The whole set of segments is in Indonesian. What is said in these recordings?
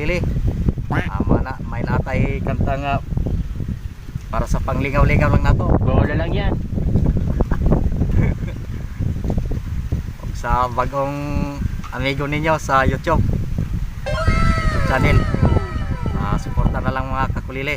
paglili ama na may natay kanta nga. Para sa panglingaw-lingaw lang nato bola lang yan. Sa bagong amigo ninyo sa youtube. Youtube channel. Ah, uh, supporta na lang mga kakulili.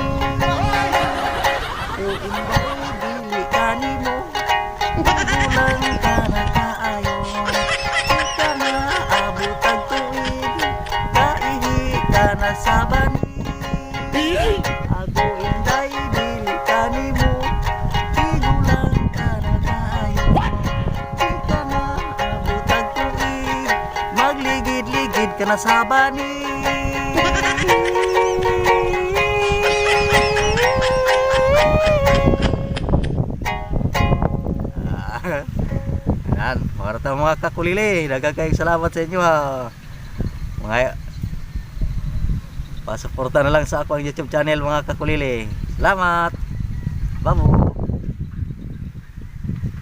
Nasabani Yan, mga mga kakulili, nagkakayang salamat sa inyo ha. Mga pasuporta na lang sa akong YouTube channel mga kakulili. Salamat! bye.